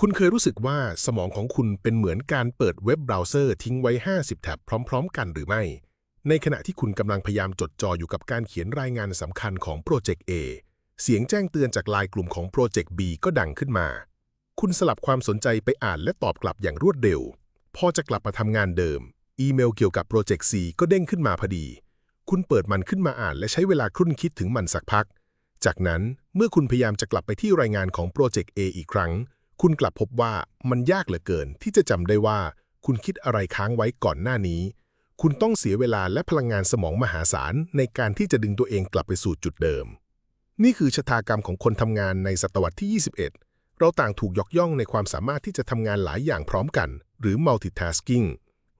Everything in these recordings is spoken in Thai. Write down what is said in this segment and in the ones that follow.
คุณเคยรู้สึกว่าสมองของคุณเป็นเหมือนการเปิดเว็บเบราว์เซอร์ทิ้งไว้ 50 แท็บพร้อม ๆ กันหรือไม่ ในขณะที่คุณกำลังพยายามจดจ่ออยู่กับการเขียนรายงานสำคัญของโปรเจกต์ A เสียงแจ้งเตือนจากไลน์กลุ่มของโปรเจกต์ B ก็ดังขึ้นมา คุณสลับความสนใจไปอ่านและตอบกลับอย่างรวดเร็ว พอจะกลับมาทำงานเดิม อีเมลเกี่ยวกับโปรเจกต์ C ก็เด้งขึ้นมาพอดี คุณเปิดมันขึ้นมาอ่านและใช้เวลาครุ่นคิดถึงมันสักพัก จากนั้นเมื่อคุณพยายามจะกลับไปที่รายงานของโปรเจกต์ A อีกครั้ง คุณกลับพบว่ามันยากเหลือเกินที่จะจำได้ว่า คุณคิดอะไรค้างไว้ก่อนหน้านี้ คุณต้องเสียเวลาและพลังงานสมองมหาศาลในการที่จะดึงตัวเองกลับไปสู่จุดเดิม นี่คือชะตากรรมของคนทำงานในศตวรรษที่ 21 เราต่างถูกยกย่องในความสามารถที่จะทำงานหลายอย่างพร้อมกัน หรือ multitasking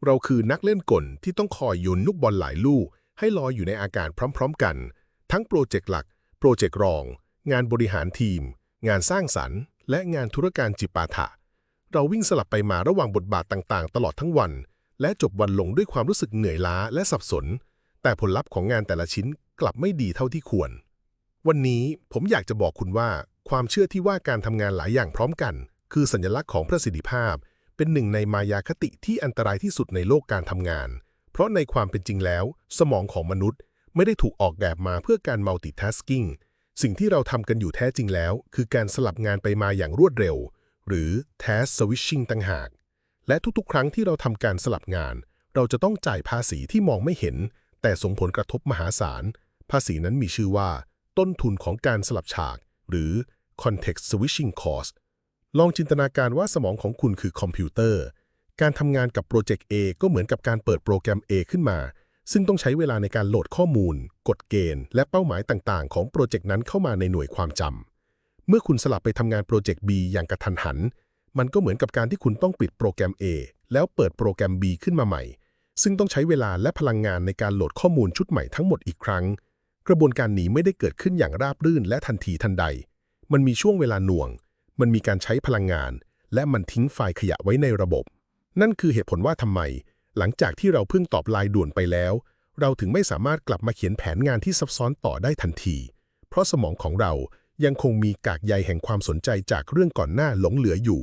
เราคือนักเล่นกลที่ต้องคอยโยนลูกบอลหลายลูก ให้ลอยอยู่ในอากาศพร้อม ๆ กัน ทั้งโปรเจกต์หลัก โปรเจกต์รอง งานบริหารทีม งานสร้างสรรค์ และงานธุรการจิปาถะ เราวิ่งสลับไปมาระหว่างบทบาทต่างๆ ตลอดทั้งวัน และจบวันลงด้วยความรู้สึกเหนื่อยล้าและสับสน แต่ผลลัพธ์ของงานแต่ละชิ้นกลับไม่ดีเท่าที่ควร วันนี้ผมอยากจะบอกคุณว่า ความเชื่อที่ว่าการทำงานหลายอย่างพร้อมกัน คือสัญลักษณ์ของประสิทธิภาพ เป็นหนึ่งในมายาคติที่อันตรายที่สุดในโลกการทำงาน เพราะในความเป็นจริงแล้ว สมองของมนุษย์ ไม่ได้ถูกออกแบบมาเพื่อการ multitasking สิ่งที่เราทำกันอยู่แท้จริงแล้ว คือการสลับงานไปมาอย่างรวดเร็ว หรือ task switching ต่างหาก และทุกๆ ครั้งที่เราทำการสลับงาน เราจะต้องจ่ายภาษีที่มองไม่เห็น แต่ส่งผลกระทบมหาศาล ภาษีนั้นมีชื่อว่า ต้นทุนของการสลับฉาก หรือ context switching cost ลองจินตนาการว่าสมองของคุณคือคอมพิวเตอร์ การทำงานกับโปรเจกต์ A ก็เหมือนกับการเปิดโปรแกรม A ขึ้นมา ซึ่งต้องใช้เวลาในการโหลดข้อมูล กฎเกณฑ์ และเป้าหมายต่างๆ ของโปรเจกต์นั้นเข้ามาในหน่วยความจำ เมื่อคุณสลับไปทำงานโปรเจกต์ B อย่างกระทันหัน มันก็เหมือนกับการที่คุณต้องปิดโปรแกรม A แล้วเปิดโปรแกรม B ขึ้นมาใหม่ ซึ่งต้องใช้เวลาและพลังงานในการโหลดข้อมูลชุดใหม่ทั้งหมดอีกครั้ง กระบวนการนี้ไม่ได้เกิดขึ้นอย่างราบรื่นและทันทีทันใด มันมีช่วงเวลาหน่วง มันมีการใช้พลังงาน และมันทิ้งไฟล์ขยะไว้ในระบบ นั่นคือเหตุผลว่าทำไม หลังจากที่เราเพิ่งตอบไลน์ด่วนไปแล้ว เราถึงไม่สามารถกลับมาเขียนแผนงานที่ซับซ้อนต่อได้ทันที เพราะสมองของเรายังคงมีกากใยแห่งความสนใจจากเรื่องก่อนหน้าหลงเหลืออยู่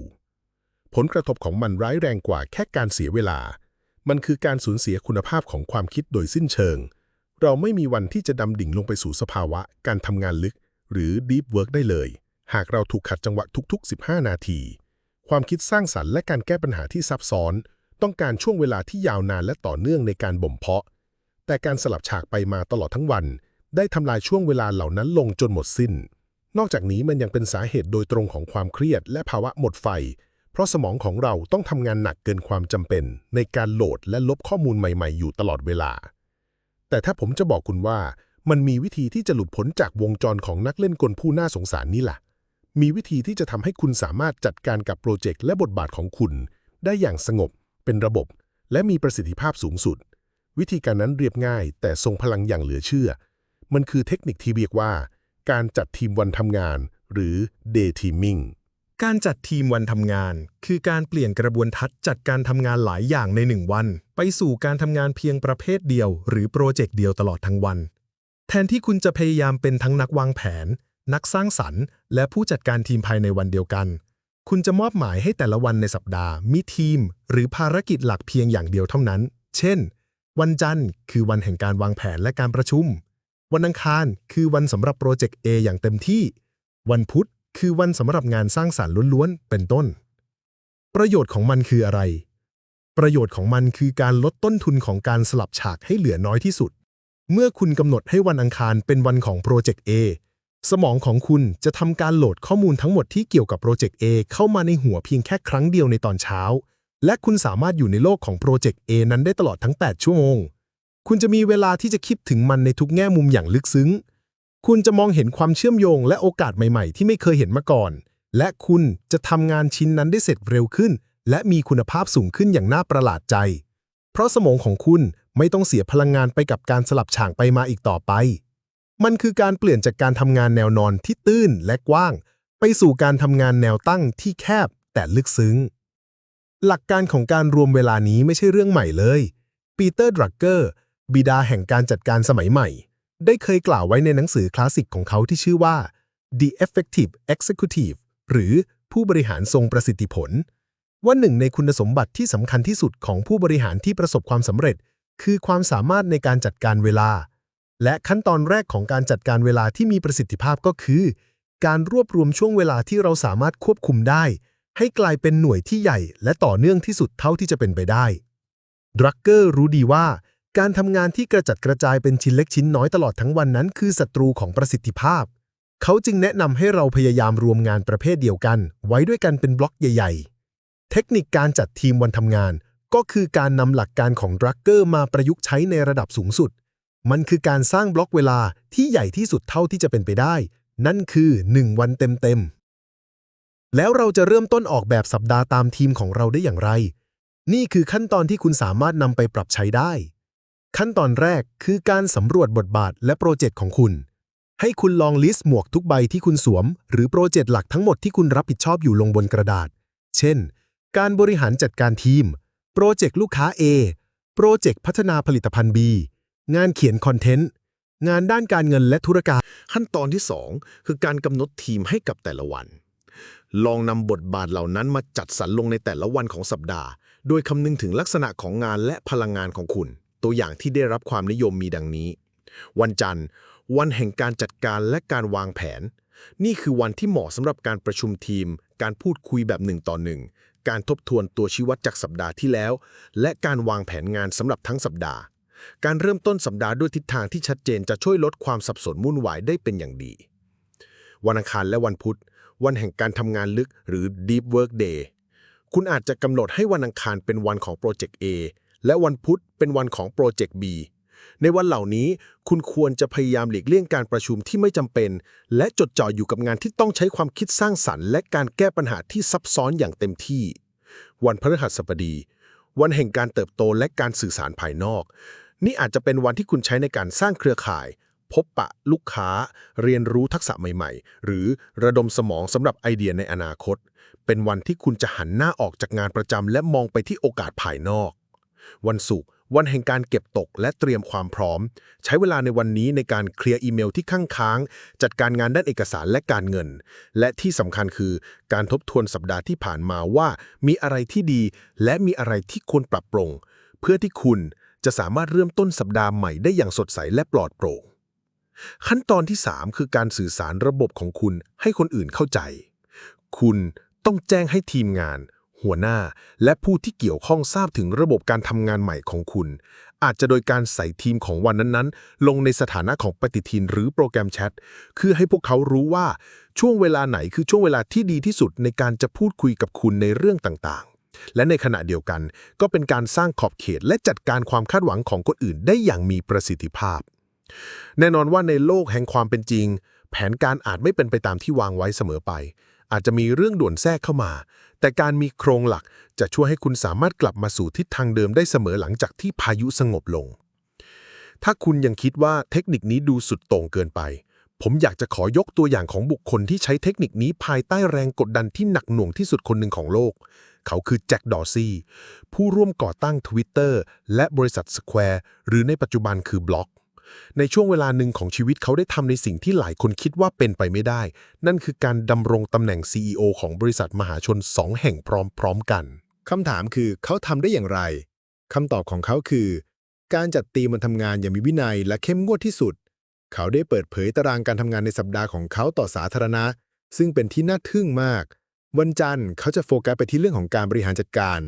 ผลกระทบของมันร้ายแรงกว่าแค่การเสียเวลา มันคือการสูญเสียคุณภาพของความคิดโดยสิ้นเชิง เราไม่มีวันที่จะดำดิ่งลงไปสู่สภาวะ การทำงานลึก หรือ deep work ได้เลย หากเราถูกขัดจังหวะทุก ๆ 15 นาที ความคิดสร้างสรรค์และการแก้ปัญหาที่ซับซ้อน ต้องการช่วงเวลาที่ยาวนานและต่อเนื่องในการบ่มเพาะ แต่การสลับฉากไปมาตลอดทั้งวัน ได้ทำลายช่วงเวลาเหล่านั้นลงจนหมดสิ้น นอกจากนี้มันยังเป็นสาเหตุโดยตรงของความเครียดและภาวะหมดไฟ เพราะสมองของเราต้องทำงานหนักเกินความจำเป็น ในการโหลดและลบข้อมูลใหม่ ๆ อยู่ตลอดเวลา แต่ถ้าผมจะบอกคุณว่า มันมีวิธีที่จะหลุดพ้นจากวงจรของนักเล่นกลผู้น่าสงสารนี่ล่ะมีวิธีที่จะทำให้คุณสามารถจัดการกับโปรเจกต์และบทบาทของคุณ ได้อย่างสงบ เป็นระบบ และมีประสิทธิภาพสูงสุด วิธีการนั้นเรียบง่าย แต่ทรงพลังอย่างเหลือเชื่อ มันคือเทคนิคที่เรียกว่า การจัดทีมวันทำงาน หรือ day teaming การจัดทีมวันทำงาน คือการเปลี่ยนกระบวนทัศน์จัดการทำงานหลายอย่างในหนึ่งวัน ไปสู่การทำงานเพียงประเภทเดียว หรือโปรเจกต์เดียวตลอดทั้งวัน แทนที่คุณจะพยายามเป็นทั้งนักวางแผน นักสร้างสรรค์ และผู้จัดการทีมภายในวันเดียวกัน คุณจะมอบหมายให้แต่ละวันในสัปดาห์ มีทีม หรือภารกิจหลักเพียงอย่างเดียวเท่านั้น เช่น วันจันทร์ คือวันแห่งการวางแผนและการประชุม วันอังคาร คือวันสำหรับโปรเจกต์ A อย่างเต็มที่ วันพุธ คือวันสำหรับงานสร้างสรรค์ล้วนๆ เป็นต้น ประโยชน์ของมันคืออะไร ประโยชน์ของมันคือการลดต้นทุนของการสลับฉากให้เหลือน้อยที่สุด เมื่อคุณกำหนดให้วันอังคารเป็นวันของโปรเจกต์ A สมองของคุณจะทำการโหลดข้อมูลทั้งหมดที่เกี่ยวกับโปรเจกต์ A เข้ามาในหัวเพียงแค่ครั้งเดียวในตอนเช้า และคุณสามารถอยู่ในโลกของโปรเจกต์ A นั้นได้ตลอดทั้ง 8 ชั่วโมง คุณจะมีเวลาที่จะคิดถึงมันในทุกแง่มุมอย่างลึกซึ้ง คุณจะมองเห็นความเชื่อมโยงและโอกาสใหม่ๆ ที่ไม่เคยเห็นมาก่อน และคุณจะทำงานชิ้นนั้นได้เสร็จเร็วขึ้น และมีคุณภาพสูงขึ้นอย่างน่าประหลาดใจ เพราะสมองของคุณไม่ต้องเสียพลังงานไปกับการสลับฉากไปมาอีกต่อไป มันคือการเปลี่ยนจากการทำงานแนวนอนที่ตื้นและกว้าง ไปสู่การทำงานแนวตั้งที่แคบแต่ลึกซึ้ง หลักการของการรวมเวลานี้ไม่ใช่เรื่องใหม่เลย ปีเตอร์ดรักเกอร์ บิดาแห่งการจัดการสมัยใหม่ ได้เคยกล่าวไว้ในหนังสือคลาสสิกของเขาที่ชื่อว่า The Effective Executive หรือผู้บริหารทรงประสิทธิผล ว่าหนึ่งในคุณสมบัติที่สำคัญที่สุดของผู้บริหารที่ประสบความสำเร็จ คือความสามารถในการจัดการเวลา และขั้นตอนแรกของการจัดการเวลาที่มีประสิทธิภาพก็คือ การรวบรวมช่วงเวลาที่เราสามารถควบคุมได้ ให้กลายเป็นหน่วยที่ใหญ่ และต่อเนื่องที่สุดเท่าที่จะเป็นไปได้ดรักเกอร์รู้ดีว่า การทำงานที่กระจัดกระจายเป็นชิ้นเล็กชิ้นน้อยตลอดทั้งวันนั้น คือศัตรูของประสิทธิภาพ เขาจึงแนะนำให้เราพยายามรวมงานประเภทเดียวกัน ไว้ด้วยกันเป็นบล็อกใหญ่ ๆ เทคนิคการจัดทีมวันทำงาน ก็คือการนำหลักการของดรักเกอร์มาประยุกต์ใช้ในระดับสูงสุด มันคือการสร้างบล็อกเวลาที่ใหญ่ที่สุดเท่าที่จะเป็นไปได้ นั่นคือ 1 วันเต็มๆ แล้วเราจะเริ่มต้นออกแบบสัปดาห์ตามทีมของเราได้อย่างไร นี่คือขั้นตอนที่คุณสามารถนำไปปรับใช้ได้ ขั้นตอนแรกคือการสำรวจบทบาทและโปรเจกต์ของคุณ ให้คุณลองลิสต์หมวกทุกใบที่คุณสวม หรือโปรเจกต์หลักทั้งหมดที่คุณรับผิดชอบอยู่ลงบนกระดาษ เช่น การบริหารจัดการทีม โปรเจกต์ลูกค้า A โปรเจกต์พัฒนาผลิตภัณฑ์ B งานเขียนคอนเทนต์ งานด้านการเงินและธุรการ ขั้นตอนที่ 2 คือการกำหนดทีมให้กับแต่ละวัน ลองนำบทบาทเหล่านั้นมาจัดสรรลงในแต่ละวันของสัปดาห์ โดยคำนึงถึงลักษณะของงานและพลังงานของคุณ ตัวอย่างที่ได้รับความนิยมมีดังนี้ วันจันทร์ วันแห่งการจัดการและการวางแผน นี่คือวันที่เหมาะสำหรับการประชุมทีม การพูดคุยแบบหนึ่งต่อหนึ่งการทบทวนตัวชี้วัดจากสัปดาห์ที่แล้ว และการวางแผนงานสำหรับทั้งสัปดาห์ การเริ่มต้นสัปดาห์ด้วยทิศทางที่ชัดเจนจะช่วยลดความสับสนวุ่นวายได้เป็นอย่างดี วันอังคารและวันพุธ วันแห่งการทำงานลึกหรือ Deep Work Day คุณอาจจะกำหนดให้วันอังคารเป็นวันของโปรเจกต์ A และวันพุธเป็นวันของโปรเจกต์ B ในวันเหล่านี้คุณควรจะพยายามหลีกเลี่ยงการประชุมที่ไม่จำเป็น และจดจ่ออยู่กับงานที่ต้องใช้ความคิดสร้างสรรค์ และการแก้ปัญหาที่ซับซ้อนอย่างเต็มที่ วันพฤหัสบดี วันแห่งการเติบโตและการสื่อสารภายนอก นี่อาจจะเป็นวันที่คุณใช้ในการสร้างเครือข่าย พบปะลูกค้า เรียนรู้ทักษะใหม่ๆ หรือระดมสมองสำหรับไอเดียในอนาคต เป็นวันที่คุณจะหันหน้าออกจากงานประจำและมองไปที่โอกาสภายนอก วันศุกร์วันแห่งการเก็บตกและเตรียมความพร้อม ใช้เวลาในวันนี้ในการเคลียร์อีเมลที่ข้างค้าง จัดการงานด้านเอกสารและการเงิน และที่สำคัญคือการทบทวนสัปดาห์ที่ผ่านมาว่า มีอะไรที่ดี และมีอะไรที่ควรปรับปรุง เพื่อที่คุณ จะสามารถเริ่มต้นสัปดาห์ใหม่ได้อย่างสดใสและปลอดโปร่ง ขั้นตอนที่ 3 คือการสื่อสารระบบของคุณให้คนอื่นเข้าใจ คุณต้องแจ้งให้ทีมงาน หัวหน้า และผู้ที่เกี่ยวข้องทราบถึงระบบการทำงานใหม่ของคุณ อาจจะโดยการใส่ทีมของวันนั้นๆ ลงในสถานะของปฏิทินหรือโปรแกรมแชทคือให้พวกเขารู้ว่าช่วงเวลาไหนคือช่วงเวลาที่ดีที่สุดในการจะพูดคุยกับคุณในเรื่องต่างๆ และในขณะเดียวกัน ก็เป็นการสร้างขอบเขตและจัดการความคาดหวังของคนอื่นได้อย่างมีประสิทธิภาพ แน่นอนว่าในโลกแห่งความเป็นจริง แผนการอาจไม่เป็นไปตามที่วางไว้เสมอไป อาจจะมีเรื่องด่วนแทรกเข้ามา แต่การมีโครงหลักจะช่วยให้คุณสามารถกลับมาสู่ทิศทางเดิมได้เสมอหลังจากที่พายุสงบลง ถ้าคุณยังคิดว่าเทคนิคนี้ดูสุดโต่งเกินไปผมอยากจะขอยกตัวอย่างของบุคคลที่ใช้เทคนิคนี้ภายใต้แรงกดดันที่หนักหน่วงที่สุดคนหนึ่งของโลก เขาคือแจ็คดอร์ซี่ ผู้ร่วมก่อตั้ง Twitter และบริษัท Square หรือในปัจจุบันคือบล็อก ในช่วงเวลาหนึ่งของชีวิตเขาได้ทำในสิ่งที่หลายคนคิดว่าเป็นไปไม่ได้ นั่นคือการดำรงตำแหน่ง CEO ของบริษัทมหาชนสองแห่งพร้อมๆกันคำถามคือเขาทำได้อย่างไรคำตอบของเขาคือ การจัดตีมมันทำงานอย่างมีวินัยและเข้มงวดที่สุด เขาได้เปิดเผยตารางการทำงานในสัปดาห์ของเขาต่อสาธารณะ ซึ่งเป็นที่น่าทึ่งมาก วันจันทร์เขาจะโฟกัสไปที่เรื่องของการบริหารจัดการ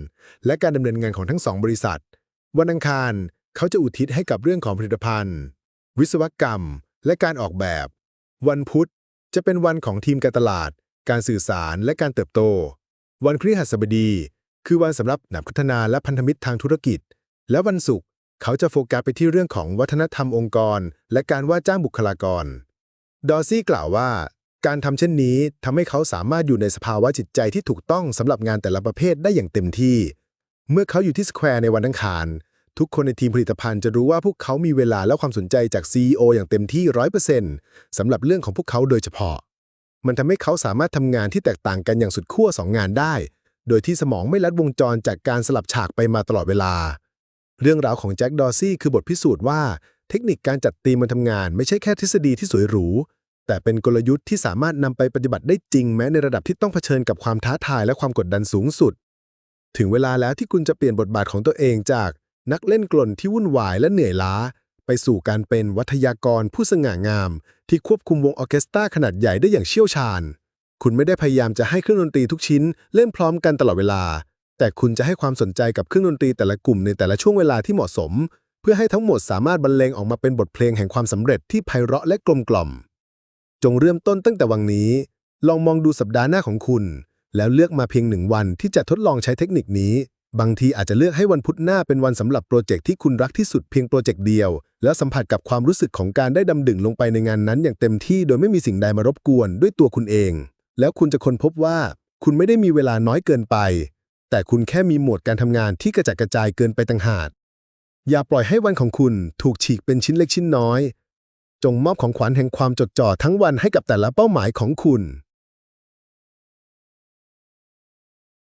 และการดำเนินงานของทั้งสองบริษัท วันอังคารเขาจะอุทิศให้กับเรื่องของผลิตภัณฑ์ วิศวกรรม และการออกแบบ วันพุธจะเป็นวันของทีมการตลาด การสื่อสารและการเติบโต วันพฤหัสบดี คือวันสำหรับนักพัฒนาและพันธมิตรทางธุรกิจ และวันศุกร์เขาจะโฟกัสไปที่เรื่องของวัฒนธรรมองค์กร และการว่าจ้างบุคลากร ดอซี่กล่าวว่า การทำเช่นนี้ทำให้เขาสามารถอยู่ในสภาวะจิตใจที่ถูกต้องสำหรับงานแต่ละประเภทได้อย่างเต็มที่ เมื่อเขาอยู่ที่สแควร์ในวันอังคาร ทุกคนในทีมผลิตภัณฑ์จะรู้ว่าพวกเขามีเวลาและความสนใจจาก CEO อย่างเต็มที่ 100%สำหรับเรื่องของพวกเขาโดยเฉพาะ มันทำให้เขาสามารถทำงานที่แตกต่างกันอย่างสุดขั้วสองงานได้ โดยที่สมองไม่ลัดวงจรจากการสลับฉากไปมาตลอดเวลา เรื่องราวของแจ็คดอซี่คือบทพิสูจน์ว่า เทคนิคการจัดทีมมันทำงาน ไม่ใช่แค่ทฤษฎีที่สวยหรู แต่เป็นกลยุทธ์ที่สามารถนำไปปฏิบัติได้จริงแม้ในระดับที่ต้องเผชิญกับความท้าทายและความกดดันสูงสุด ถึงเวลาแล้วที่คุณจะเปลี่ยนบทบาทของตัวเองจากนักเล่นกลนที่วุ่นวายและเหนื่อยล้า ไปสู่การเป็นวัทยากรผู้สง่างาม ที่ควบคุมวงออเคสตราขนาดใหญ่ได้อย่างเชี่ยวชาญ คุณไม่ได้พยายามจะให้เครื่องดนตรีทุกชิ้นเล่นพร้อมกันตลอดเวลา แต่คุณจะให้ความสนใจกับเครื่องดนตรีแต่ละกลุ่มในแต่ละช่วงเวลาที่เหมาะสม เพื่อให้ทั้งหมดสามารถบรรเลงออกมาเป็นบทเพลงแห่งความสำเร็จที่ไพเราะและกลมกล่อม จงเริ่มต้นตั้งแต่วันนี้ ลองมองดูสัปดาห์หน้าของคุณ แล้วเลือกมาเพียงหนึ่งวันที่จะทดลองใช้เทคนิคนี้ บางทีอาจจะเลือกให้วันพุธหน้าเป็นวันสำหรับโปรเจกต์ที่คุณรักที่สุดเพียงโปรเจกต์เดียว แล้วสัมผัสกับความรู้สึกของการได้ดำดึงลงไปในงานนั้นอย่างเต็มที่โดยไม่มีสิ่งใดมารบกวนด้วยตัวคุณเอง แล้วคุณจะค้นพบว่าคุณไม่ได้มีเวลาน้อยเกินไป แต่คุณแค่มีโหมดการทำงานที่กระจัดกระจายเกินไปต่างหากอย่าปล่อยให้วันของคุณถูกฉีกเป็นชิ้นเล็กชิ้นน้อย จงมอบของขวัญแห่งความจดจ่อทั้งวันให้กับแต่ละเป้าหมายของคุณ